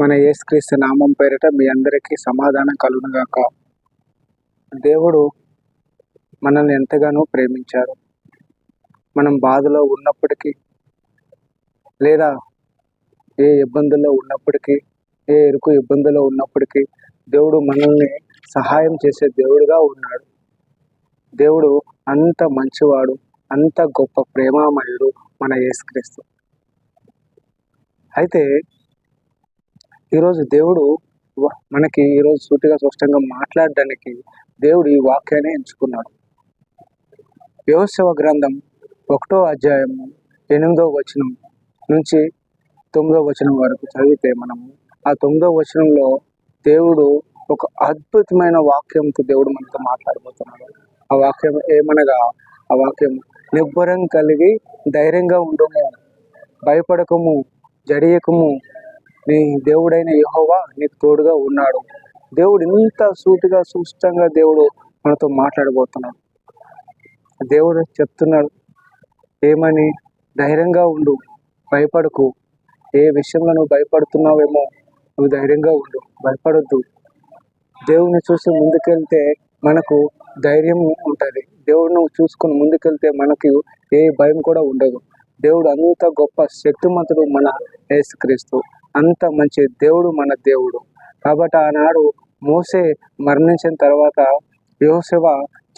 మన యేసుక్రీస్తు నామం పేరిట మీ అందరికీ సమాధానం కలుగునుగాక. దేవుడు మనల్ని ఎంతగానో ప్రేమించారు మనం బాధలో ఉన్నప్పటికీ లేదా ఏ ఇబ్బందుల్లో ఉన్నప్పటికీ ఏ ఇరుకు ఇబ్బందుల్లో ఉన్నప్పటికీ దేవుడు మనల్ని సహాయం చేసే దేవుడుగా ఉన్నాడు. దేవుడు అంత మంచివాడు అంత గొప్ప ప్రేమామయుడు మన యేసుక్రీస్తు. అయితే ఈరోజు దేవుడు మనకి ఈరోజు సూటిగా స్పష్టంగా మాట్లాడడానికి దేవుడు ఈ వాక్యాన్ని ఎంచుకున్నాడు. యోసేవ గ్రంథం ఒకటో అధ్యాయము ఎనిమిదో వచనం నుంచి తొమ్మిదో వచనం వరకు చదివితే మనము ఆ తొమ్మిదో వచనంలో దేవుడు ఒక అద్భుతమైన వాక్యంతో దేవుడు మనతో మాట్లాడబోతున్నాడు. ఆ వాక్యం ఏమనగా ఆ వాక్యం నిబ్బరం కలిగి ధైర్యంగా ఉండము భయపడకము జడియకము నీ దేవుడైన యహోవా నీకు తోడుగా ఉన్నాడు. దేవుడు ఇంత సూటిగా సుష్టంగా దేవుడు మనతో మాట్లాడబోతున్నాడు. దేవుడు చెప్తున్నాడు ఏమని? ధైర్యంగా ఉండు. భయపడకు. ఏ విషయంలో నువ్వు భయపడుతున్నావేమో నువ్వు ధైర్యంగా ఉండు. భయపడొద్దు. దేవుని చూసి ముందుకెళ్తే మనకు ధైర్యం ఉంటుంది. దేవుడిని చూసుకొని ముందుకెళ్తే మనకు ఏ భయం కూడా ఉండదు. దేవుడు అంత గొప్ప శక్తిమంతుడు మన యేసుక్రీస్తు. అంత మంచి దేవుడు మన దేవుడు. కాబట్టి ఆనాడు మోసే మరణించిన తర్వాత యోసేవ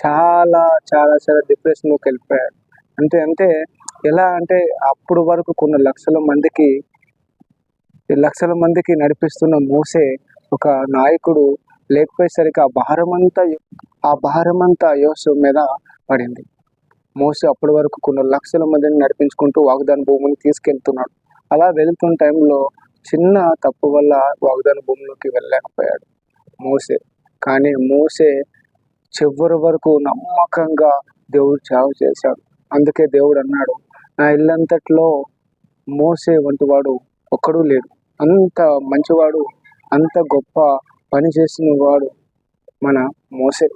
చాలా చాలా చాలా డిప్రెషన్లోకి వెళ్ళిపోయాడు. అంటే అంటే ఎలా అంటే అప్పుడు వరకు కొన్ని లక్షల మందికి లక్షల మందికి నడిపిస్తున్న మోసే ఒక నాయకుడు. లేకపోయేసరికి ఆ భారం అంతా ఆ భారం అంతా యోసు మీద పడింది. మోసే అప్పటి వరకు కొన్ని లక్షల మందిని నడిపించుకుంటూ వాగ్దాన భూమిని తీసుకెళ్తున్నాడు. అలా వెళ్తున్న టైంలో చిన్న తప్పు వల్ల వాగ్దాన భూమిలోకి వెళ్ళలేకపోయాడు మోసే. కానీ మోసే చివరి వరకు నమ్మకంగా దేవుడు సేవ చేశాడు. అందుకే దేవుడు అన్నాడు నా ఇల్లంతట్లో మోసే వంటి వాడు ఒక్కడూ లేడు. అంత మంచివాడు అంత గొప్ప పని చేసిన వాడు మన మోసే.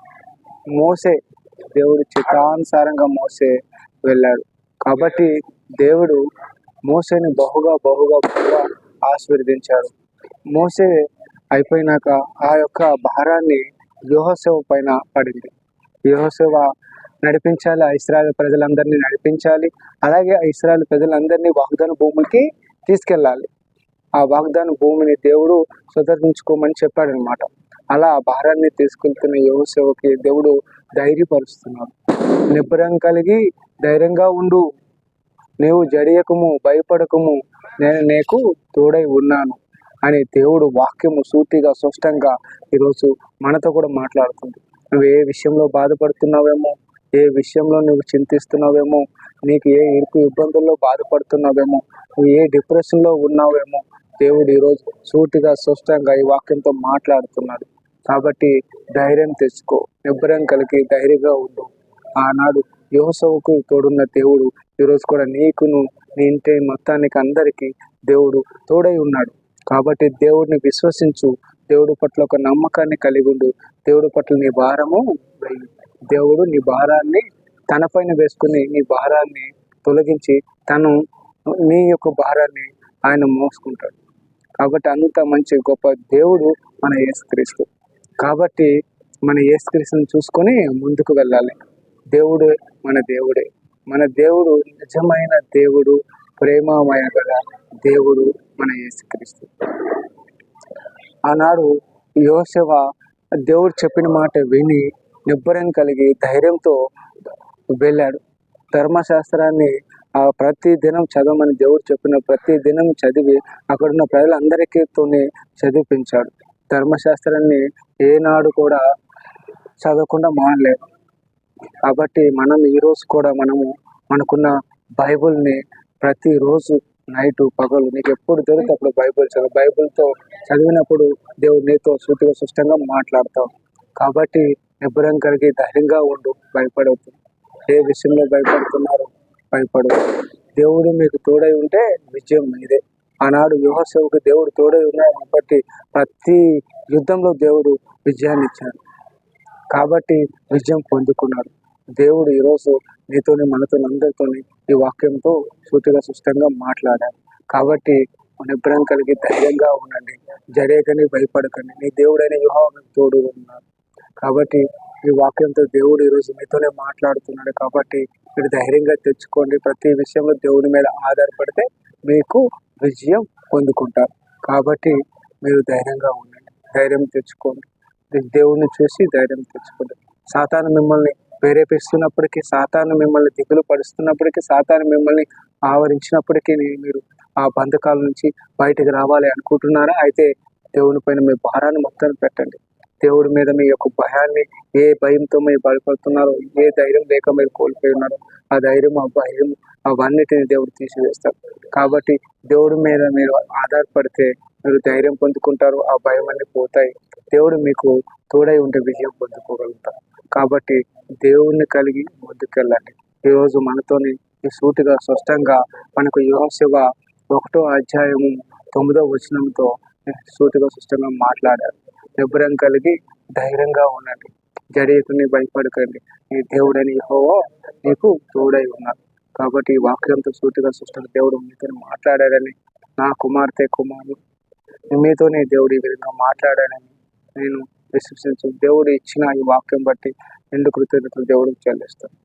మోసే దేవుడు చిత్తానుసారంగా మోసే వెళ్ళాడు. కాబట్టి దేవుడు మోసేని బహుగా బహుగా బహుగా ఆశీర్వదించాడు మోసే అయిపోయినాక ఆ యొక్క భారాన్ని యోహసేవ పైన పడింది. యోహసేవ నడిపించాలి ఆ ఇస్రాయల్ ప్రజలందరినీ నడిపించాలి అలాగే ఆ ఇస్రాయల్ ప్రజలందరినీ వాగ్దాన భూమికి తీసుకెళ్ళాలి. ఆ వాగ్దాన భూమిని దేవుడు స్వతంత్రించుకోమని చెప్పాడు అనమాట అలా ఆ భారాన్ని తీసుకెళ్తున్న యోగసేవకి దేవుడు ధైర్యపరుస్తున్నాడు. నిబ్బరం కలిగి ధైర్యంగా ఉండు. నీవు జడియకము భయపడకము నేను నీకు తోడై ఉన్నాను అని దేవుడు వాక్యము సూటిగా స్పష్టంగా ఈరోజు మనతో కూడా మాట్లాడుతుంది. నువ్వు ఏ విషయంలో బాధపడుతున్నావేమో ఏ విషయంలో నువ్వు చింతిస్తున్నావేమో నీకు ఏ ఇరుకు ఇబ్బందుల్లో బాధపడుతున్నావేమో నువ్వు ఏ డిప్రెషన్లో ఉన్నావేమో దేవుడు ఈరోజు సూటిగా స్పష్టంగా ఈ వాక్యంతో మాట్లాడుతున్నాడు. కాబట్టి ధైర్యం తెచ్చుకో నిబ్బరం కలిగి ధైర్యంగా ఉండు. ఆనాడు యోసవుకు తోడున్న దేవుడు ఈరోజు కూడా నీకును నీ ఇంటి మొత్తానికి అందరికీ దేవుడు తోడై ఉన్నాడు. కాబట్టి దేవుడిని విశ్వసించు. దేవుడి పట్ల ఒక నమ్మకాన్ని కలిగి ఉండు. దేవుడి పట్ల నీ భారము దేవుడు నీ భారాన్ని తన పైన వేసుకుని నీ భారాన్ని తొలగించి తను నీ యొక్క భారాన్ని ఆయన మోసుకుంటాడు. కాబట్టి అంత మంచి గొప్ప దేవుడు మన యేసుక్రీస్తు. కాబట్టి మన యేసుక్రీస్తుని చూసుకొని ముందుకు వెళ్ళాలి. దేవుడు మన దేవుడే. మన దేవుడు నిజమైన దేవుడు ప్రేమమయ గల దేవుడు మన యేసుక్రీస్తు. ఆనాడు యోశవ దేవుడు చెప్పిన మాట విని నిబ్బరం కలిగి ధైర్యంతో వెళ్ళాడు. ధర్మశాస్త్రాన్ని ఆ ప్రతి దినం చదవమని దేవుడు చెప్పిన ప్రతి దినం చదివి అక్కడున్న ప్రజలందరికీతోనే చదివించాడు. ధర్మశాస్త్రాన్ని ఏనాడు కూడా చదవకుండా మానలేదు. కాబట్టి మనం ఈరోజు కూడా మనము మనకున్న బైబుల్ని ప్రతిరోజు నైట్ పగలు నీకు ఎప్పుడు దొరికితే అప్పుడు బైబుల్ చదువు. బైబుల్తో చదివినప్పుడు దేవుడు నీతో సూటిగా స్పష్టంగా మాట్లాడతావు. కాబట్టి నిబ్బరం కలిగి ధైర్యంగా ఉండు భయపడవద్దు ఏ విషయంలో భయపడుతున్నారు భయపడదు దేవుడు మీకు తోడై ఉంటే విజయం మీదే ఆనాడు యువసేవకు దేవుడు తోడై ఉన్నాడు కాబట్టి ప్రతి యుద్ధంలో దేవుడు విజయాన్ని ఇచ్చాడు. కాబట్టి విజయం పొందుకున్నాడు. దేవుడు ఈరోజు నీతోని మనతో అందరితోని ఈ వాక్యంతో సూటిగా స్పష్టంగా మాట్లాడాడు. కాబట్టి నిబ్రం కలిగి ధైర్యంగా ఉండండి. జరేగని భయపడకండి. నీ దేవుడైన వివాహం తోడు ఉన్నారు కాబట్టి ఈ వాక్యంతో దేవుడు ఈరోజు మీతోనే మాట్లాడుతున్నాడు. కాబట్టి మీరు ధైర్యంగా తెచ్చుకోండి. ప్రతి విషయంలో దేవుడి మీద ఆధారపడితే మీకు విజయం పొందుకుంటారు. కాబట్టి మీరు ధైర్యంగా ఉండండి. ధైర్యం తెచ్చుకోండి. దేవుడిని చూసి ధైర్యం తెచ్చుకోండి సాతాను మిమ్మల్ని ప్రేరేపిస్తున్నప్పటికీ సాతాను మిమ్మల్ని దిగులు పడుస్తున్నప్పటికీ సాతాను మిమ్మల్ని ఆవరించినప్పటికీ మీరు ఆ బంధకాల నుంచి బయటకు రావాలి అనుకుంటున్నారా? అయితే దేవుని పైన మీ భారాన్ని మొత్తం పెట్టండి. దేవుడి మీద మీ యొక్క భయాన్ని ఏ భయంతో మీరు భయపడుతున్నారో ఏ ధైర్యం లేక మీరు కోల్పోయి ఉన్నారో ఆ ధైర్యం ఆ భయం అవన్నిటిని దేవుడు తీసివేస్తారు కాబట్టి దేవుడి మీద మీరు ఆధారపడితే మీరు ధైర్యం పొందుకుంటారు ఆ భయం అన్ని పోతాయి. దేవుడు మీకు తోడై ఉంటే విజయం పొందుకోగలుగుతారు. కాబట్టి దేవుణ్ణి కలిగి ముందుకెళ్ళండి. ఈరోజు మనతోని ఈ సూటిగా స్పష్టంగా మనకు యోహశివ ఒకటో అధ్యాయము తొమ్మిదో వచనంతో సూటిగా స్పష్టంగా మాట్లాడారు. నిబ్బరం కలిగి ధైర్యంగా ఉండండి. జడేకుని భయపడకండి. నీ దేవుడని యెహోవా నీకు తోడై ఉన్నారు కాబట్టి ఈ వాక్యంతో సూటిగా స్పష్టంగా దేవుడు మీతో మాట్లాడాడని నా కుమార్తె కుమారుడు మీతోనే దేవుడు ఈ విధంగా మాట్లాడాడని నేను విశ్వసించు దేవుడు ఇచ్చిన ఈ వాక్యం బట్టి రెండు కృతజ్ఞతలు దేవుడికి చెల్లిస్తాను.